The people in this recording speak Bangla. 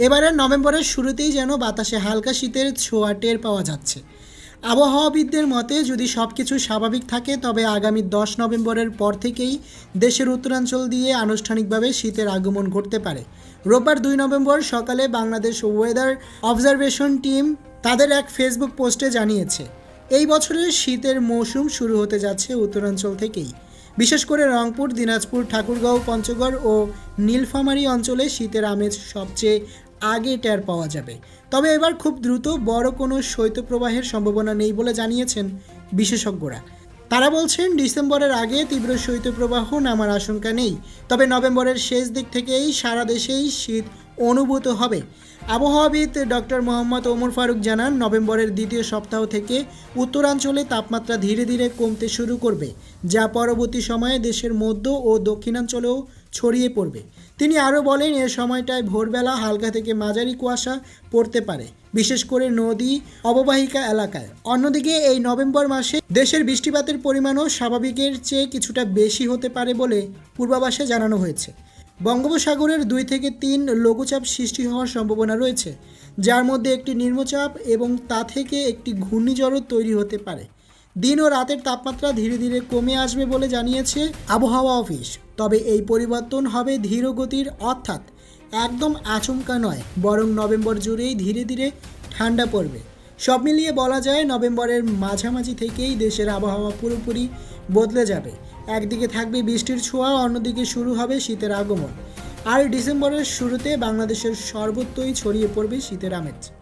এবারে নভেম্বরের শুরুতেই যেন বাতাসে হালকা শীতের ছোঁয়া টের পাওয়া যাচ্ছে। আবহাওয়াবিদদের মতে, যদি সব কিছু স্বাভাবিক থাকে, তবে আগামী দশ নভেম্বরের পর থেকেই দেশের উত্তরাঞ্চল দিয়ে আনুষ্ঠানিকভাবে শীতের আগমন ঘটতে পারে। রোববার দুই নভেম্বর সকালে বাংলাদেশ ওয়েদার অবজারভেশন টিম তাদের এক ফেসবুক পোস্টে জানিয়েছে, এই বছরের শীতের মৌসুম শুরু হতে যাচ্ছে উত্তরাঞ্চল থেকেই। বিশেষ করে রংপুর, দিনাজপুর, ঠাকুরগাঁও, পঞ্চগড় ও নীলফামারী অঞ্চলে শীতের আমেজ সবচেয়ে আগে টের পাওয়া যাবে। তবে এবার খুব দ্রুত বড় কোনো শৈত্যপ্রবাহের সম্ভাবনা নেই বলে জানিয়েছেন বিশেষজ্ঞরা। তারা বলছেন, ডিসেম্বরের আগে তীব্র শৈত্যপ্রবাহ নামার আশঙ্কা নেই, তবে নভেম্বরের শেষ দিক থেকেই সারা দেশেই শীত অনুভূত হবে। আবহাওয়াবিদ ডক্টর মোহাম্মদ ওমর ফারুক জানান, নভেম্বরের দ্বিতীয় সপ্তাহ থেকে উত্তরাঞ্চলে তাপমাত্রা ধীরে ধীরে কমতে শুরু করবে, যা পরবর্তী সময়ে দেশের মধ্য ও দক্ষিণাঞ্চলেও ছড়িয়ে পড়বে। তিনি আরও বলেন, এ সময়টায় ভোরবেলা হালকা থেকে মাঝারি কুয়াশা পড়তে পারে, বিশেষ করে নদী, অববাহিকা এলাকায়। অন্যদিকে, এই নভেম্বর মাসে দেশের বৃষ্টিপাতের পরিমাণও স্বাভাবিকের চেয়ে কিছুটা বেশি হতে পারে বলে পূর্বাভাসে জানানো হয়েছে। বঙ্গোপসাগরের দুই থেকে তিন লঘুচাপ সৃষ্টি হওয়ার সম্ভাবনা রয়েছে, যার মধ্যে একটি নিম্নচাপ এবং তা থেকে একটি ঘূর্ণিঝড়ও তৈরি হতে পারে। দিন ও রাতের তাপমাত্রা ধীরে ধীরে কমে আসবে বলে জানিয়েছে আবহাওয়া অফিস। তবে এই পরিবর্তন হবে ধীর গতির অর্থাৎ একদম আচমকা নয়, বরং নভেম্বর জুড়েই ধীরে ধীরে ঠান্ডা পড়বে। সব মিলিয়ে বলা যায় নভেম্বরের মাঝামাঝি থেকেই দেশের আবহাওয়া পুরোপুরি বদলে যাবে। একদিকে থাকবে বৃষ্টির ছোঁয়া, অন্যদিকে শুরু হবে শীতের আগমন। আর ডিসেম্বরের শুরুতে বাংলাদেশের সর্বত্রই ছড়িয়ে পড়বে শীতের আমেজ।